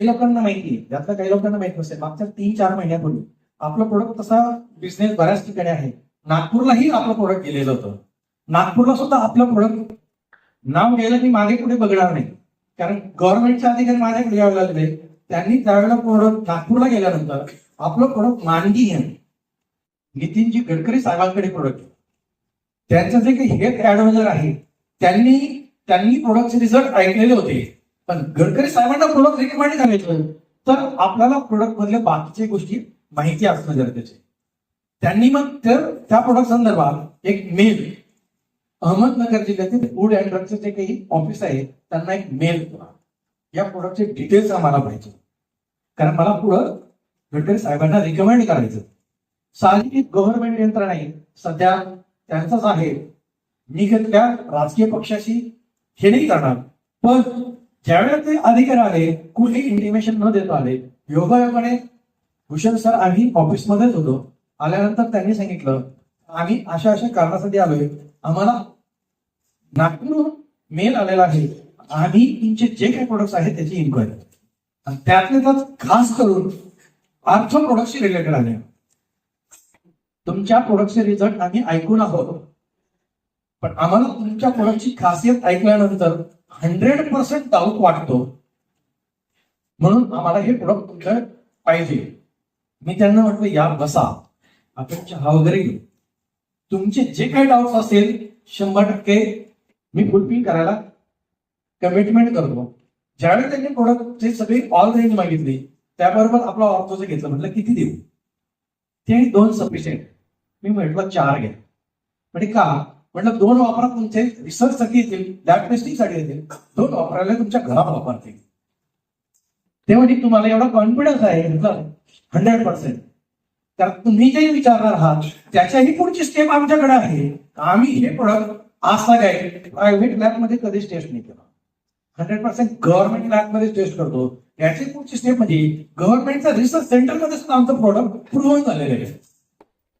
काही लोकांना माहिती आहे. त्यातल्या काही लोकांना माहीत नसेल. मागच्या तीन चार महिन्यापूर्वी आपलं प्रोडक्ट तसा बिझनेस बऱ्याच ठिकाणी आहे. नागपूरलाही आपलं प्रोडक्ट गेलेलं होतं. नागपूरला सुद्धा आपलं प्रोडक्ट नाव गेलं की मागे कुठे बघणार नाही. कारण गव्हर्नमेंटचे अधिकारी माझ्याकडे यावे लागले. त्यांनी त्यावेळेला प्रोडक्ट नागपूरला गेल्यानंतर आपलं प्रोडक्ट मानगी नितीनजी गडकरी साहेबांकडे प्रोडक्ट त्यांचं जे काही हेल्थ ऍडवायझर आहे त्यांनी त्यांनी प्रोडक्टचे रिझल्ट ऐकलेले होते. पण गडकरी साहेबांना प्रोडक्ट रिकमेंड करायचं तर आपल्याला प्रोडक्ट मधल्या बाकीच्या गोष्टी माहिती असणं गरजेचे त्यांनी मग तर त्या प्रोडक्ट संदर्भात एक मेल अहमदनगर जिल्ह्यातील फूड अँड ड्रग्सचे जे काही ऑफिस आहे त्यांना एक मेल करा. या प्रोडक्टचे डिटेल्स आम्हाला पाहिजे. कारण मला पुढं गडकरी साहेबांना रिकमेंड करायचं. साहजिक गव्हर्नमेंट यंत्रणा आहे. सध्या त्यांचाच आहे. मी त्या राजकीय पक्षाशी हे नाही करणार. पण ज्यावेळेला ते अधिकार आले कुणी इंटिमेशन न देता आले योगायोगाने भूषण सर आम्ही ऑफिसमध्येच होतो. आल्यानंतर त्यांनी सांगितलं आम्ही अशा अशा कारणासाठी आलोय. आम्हाला नागपूर मेल आलेला आहे. आम्ही तुमचे जे काही प्रोडक्ट्स आहेत त्याची इन्क्वायरी आणि त्यातले त्यात खास करून आर्थ प्रोडक्टशी रिलेटेड आले. तुमच्या प्रोडक्टचे रिझल्ट आम्ही ऐकून आहोत. पण आम्हाला तुमच्या कोणाची खासियत ऐकल्यानंतर हंड्रेड पर्सेंट डाऊट वाटतो. म्हणून आम्हाला हे प्रोडक्ट तुमच्या पाहिजे. मी त्यांना म्हटलं या बसा. आपण चहा वगैरे घेऊ. तुमचे जे काही डाऊट्स असेल शंभर टक्के मी फुलफिल करायला कमिटमेंट करतो. ज्यावेळी त्यांनी प्रोडक्टचे सगळे ऑल रेंज मागितली त्याबरोबर आपला ऑर्थोचं घेतलं म्हटलं किती देऊ? ते दोन सफिशियंट मी म्हटलं चार घ्या. म्हणजे का? म्हटलं दोन वापरा तुमचे रिसर्च साठी येतील लॅब टेस्टिंगसाठी येतील. दोन वापरायला तुमच्या घरात वापरतील. ते म्हणजे तुम्हाला एवढा कॉन्फिडन्स आहे हंड्रेड पर्सेंट तर तुम्ही जे विचारणार आहात त्याच्याही पुढची स्टेप आमच्याकडे आहे. आम्ही हे प्रोडक्ट आज काय प्रायव्हेट लॅबमध्ये कधीच टेस्ट नाही केला. हंड्रेड पर्सेंट गव्हर्नमेंट लॅबमध्ये टेस्ट करतो. याची पुढची स्टेप म्हणजे गव्हर्नमेंटचा रिसर्च सेंटरमध्ये सुद्धा आमचं प्रोडक्ट प्रूव्ह झालेलं आहे.